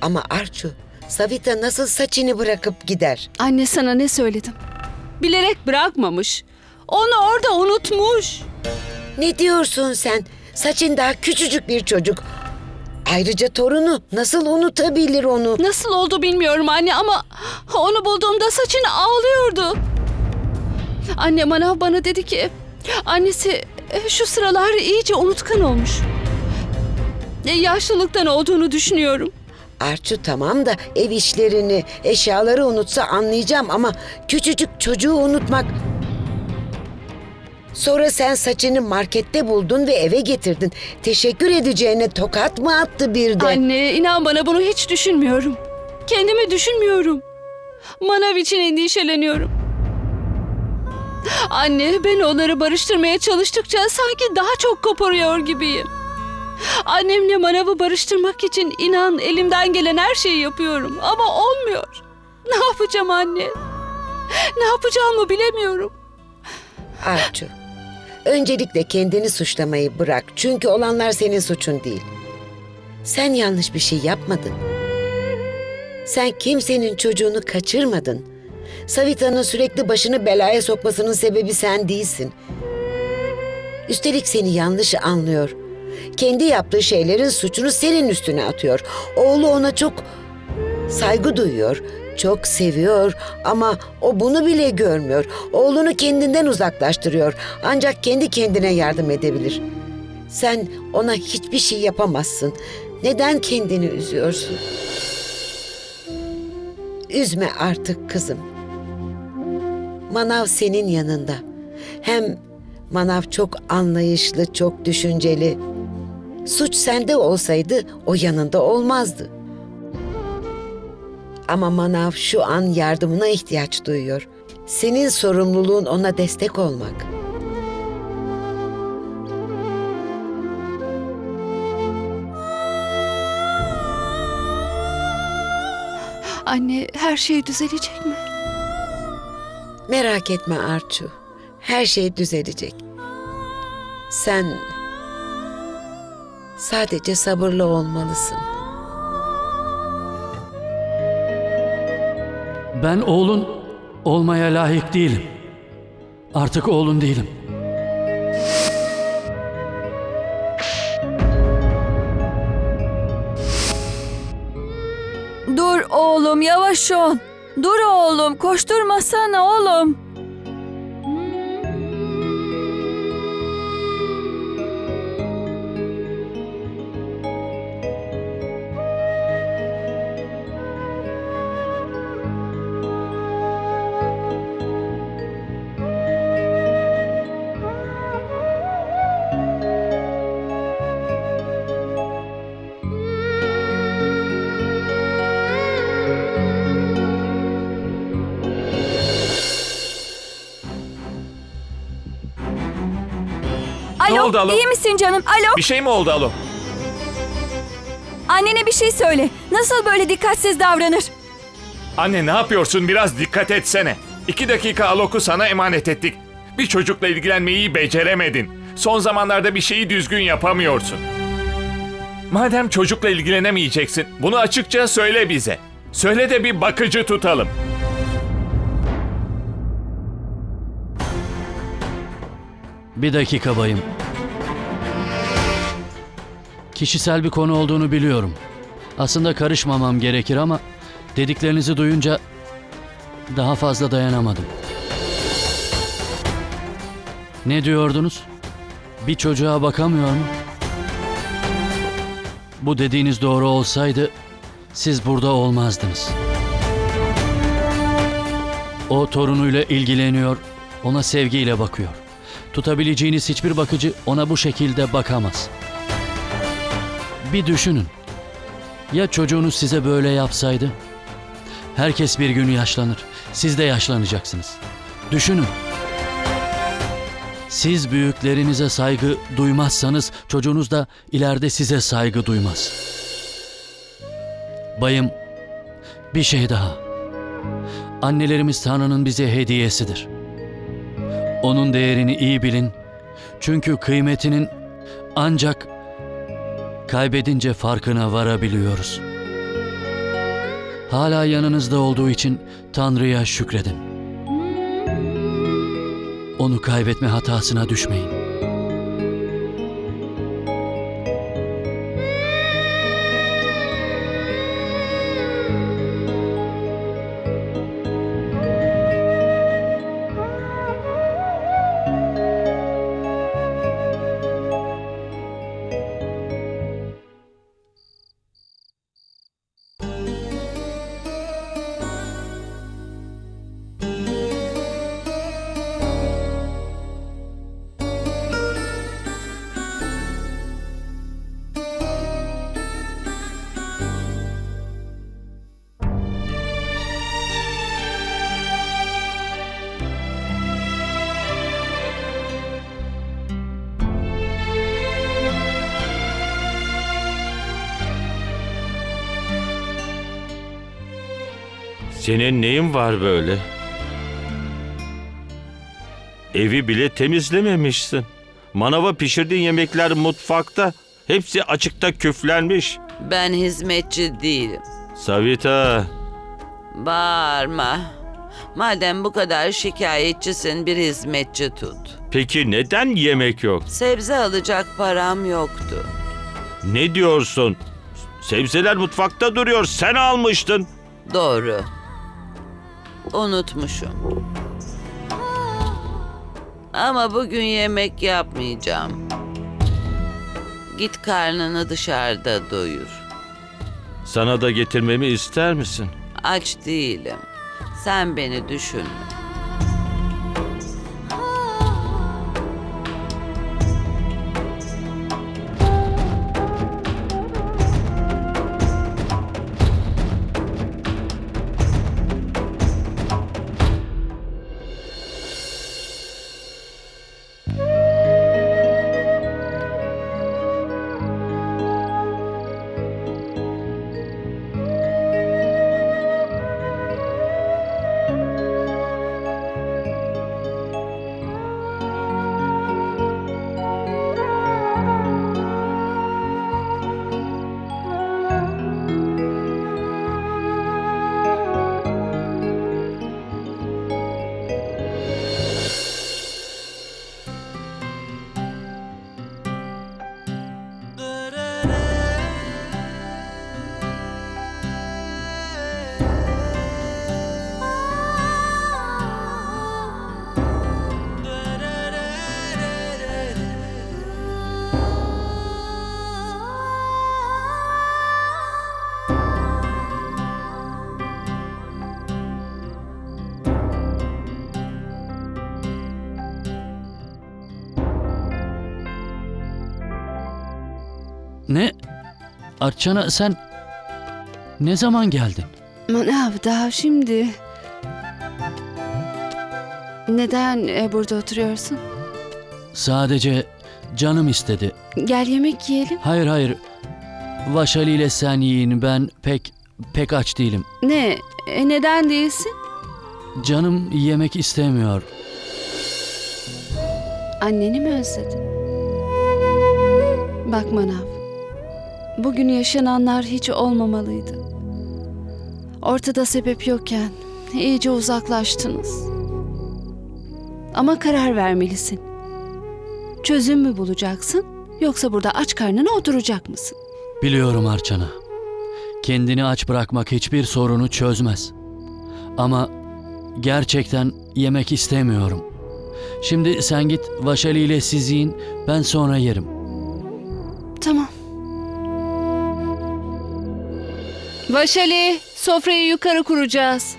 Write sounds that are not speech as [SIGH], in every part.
Ama Arçu, Savita nasıl saçını bırakıp gider? Anne sana ne söyledim? Bilerek bırakmamış. Onu orada unutmuş. Ne diyorsun sen? Saçın daha küçücük bir çocuk. Ayrıca torunu nasıl unutabilir onu? Nasıl oldu bilmiyorum anne ama onu bulduğumda saçını ağlıyordu. Anne manav bana dedi ki annesi e, şu sıralar iyice unutkan olmuş. E, Yaşlılıktan olduğunu düşünüyorum. Arçu tamam da ev işlerini, eşyaları unutsa anlayacağım ama küçücük çocuğu unutmak... Sonra sen saçını markette buldun ve eve getirdin. Teşekkür edeceğine tokat mı attı bir de? Anne inan bana bunu hiç düşünmüyorum. Kendimi düşünmüyorum. Manav için endişeleniyorum. Anne ben onları barıştırmaya çalıştıkça sanki daha çok koparıyor gibiyim. Annemle Manav'ı barıştırmak için inan elimden gelen her şeyi yapıyorum ama olmuyor. Ne yapacağım anne? Ne yapacağımı bilemiyorum. Arçu, öncelikle kendini suçlamayı bırak. Çünkü olanlar senin suçun değil. Sen yanlış bir şey yapmadın. Sen kimsenin çocuğunu kaçırmadın. Savita'nın sürekli başını belaya sokmasının sebebi sen değilsin. Üstelik seni yanlış anlıyor. Kendi yaptığı şeylerin suçunu senin üstüne atıyor. Oğlu ona çok saygı duyuyor, çok seviyor ama o bunu bile görmüyor. Oğlunu kendinden uzaklaştırıyor. Ancak kendi kendine yardım edebilir. Sen ona hiçbir şey yapamazsın. Neden kendini üzüyorsun? Üzme artık kızım. Manav senin yanında. Hem Manav çok anlayışlı, çok düşünceli. Suç sende olsaydı o yanında olmazdı. Ama Manav şu an yardımına ihtiyaç duyuyor. Senin sorumluluğun ona destek olmak. Anne her şey düzelecek mi? Merak etme Arçu. Her şey düzelecek. Sen sadece sabırlı olmalısın. Ben oğlun olmaya layık değilim. Artık oğlun değilim. Dur oğlum yavaş ol. Dur oğlum koşturmasana oğlum. Oldu alo? iyi misin canım? Alo, Bir şey mi oldu Alo? annene bir şey söyle. Nasıl böyle dikkatsiz davranır? Anne ne yapıyorsun? Biraz dikkat etsene. İki dakika Alok'u sana emanet ettik. Bir çocukla ilgilenmeyi beceremedin. Son zamanlarda bir şeyi düzgün yapamıyorsun. Madem çocukla ilgilenemeyeceksin, bunu açıkça söyle bize. Söyle de bir bakıcı tutalım. Bir dakika bayım. Kişisel bir konu olduğunu biliyorum. Aslında karışmamam gerekir ama dediklerinizi duyunca daha fazla dayanamadım. Ne diyordunuz? Bir çocuğa bakamıyor mu? Bu dediğiniz doğru olsaydı siz burada olmazdınız. O torunuyla ilgileniyor, ona sevgiyle bakıyor. Tutabileceğiniz hiçbir bakıcı ona bu şekilde bakamaz. Bir düşünün. Ya çocuğunuz size böyle yapsaydı? Herkes bir gün yaşlanır. Siz de yaşlanacaksınız. Düşünün. Siz büyüklerinize saygı duymazsanız çocuğunuz da ileride size saygı duymaz. Bayım, bir şey daha. Annelerimiz Tanrı'nın bize hediyesidir. Onun değerini iyi bilin. Çünkü kıymetinin ancak kaybedince farkına varabiliyoruz. Hala yanınızda olduğu için Tanrı'ya şükredin. Onu kaybetme hatasına düşmeyin. Senin neyin var böyle? Evi bile temizlememişsin. Manava pişirdiğin yemekler mutfakta. Hepsi açıkta küflenmiş. Ben hizmetçi değilim. Savita, Bağırma. Madem bu kadar şikayetçisin bir hizmetçi tut. peki neden yemek yok? Sebze alacak param yoktu. Ne diyorsun? Sebzeler mutfakta duruyor. Sen almıştın. Doğru. Unutmuşum. Ama bugün yemek yapmayacağım. Git karnını dışarıda doyur. Sana da getirmemi ister misin? Aç değilim. Sen beni düşünme. Ne? Arçana sen ne zaman geldin? Manav daha şimdi. Neden e, burada oturuyorsun? Sadece canım istedi. Gel yemek yiyelim. Hayır hayır. Vaşali ile sen yiyin. Ben pek pek aç değilim. Ne? E, neden değilsin? Canım yemek istemiyor. Anneni mi özledin? Bak Manav. Bugün yaşananlar hiç olmamalıydı. Ortada sebep yokken iyice uzaklaştınız. Ama karar vermelisin. Çözüm mü bulacaksın yoksa burada aç karnına oturacak mısın? Biliyorum Arçana. Kendini aç bırakmak hiçbir sorunu çözmez. Ama gerçekten yemek istemiyorum. Şimdi sen git Vaşali ile siz yiyin, ben sonra yerim. Tamam. Vaşali, sofrayı yukarı kuracağız.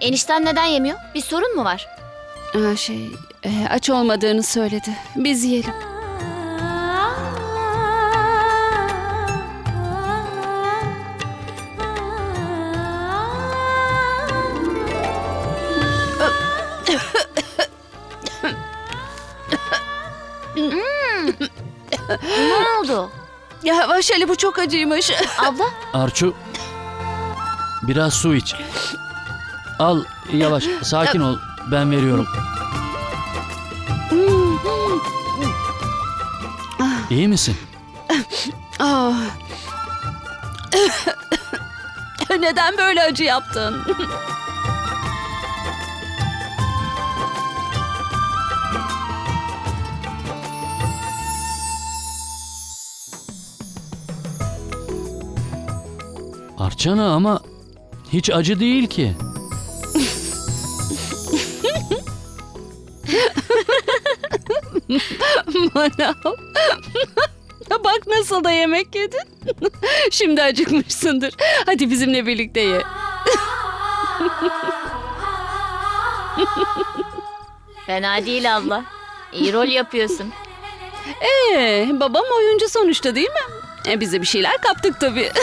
Enişten neden yemiyor? Bir sorun mu var? Aa, şey, e, aç olmadığını söyledi. Biz yiyelim. Ne oldu? Yavaş Ali bu çok acıymış. [LAUGHS] Abla Arçu, biraz su iç. Al, yavaş, sakin ol. Ben veriyorum. İyi misin? Ah. [LAUGHS] Neden böyle acı yaptın? Arçana ama hiç acı değil ki. Manav. Bak nasıl da yemek yedin. Şimdi acıkmışsındır. Hadi bizimle birlikte ye. fena değil abla. İyi rol yapıyorsun. Ee, babam oyuncu sonuçta değil mi? E, bize bir şeyler kaptık tabii. [LAUGHS]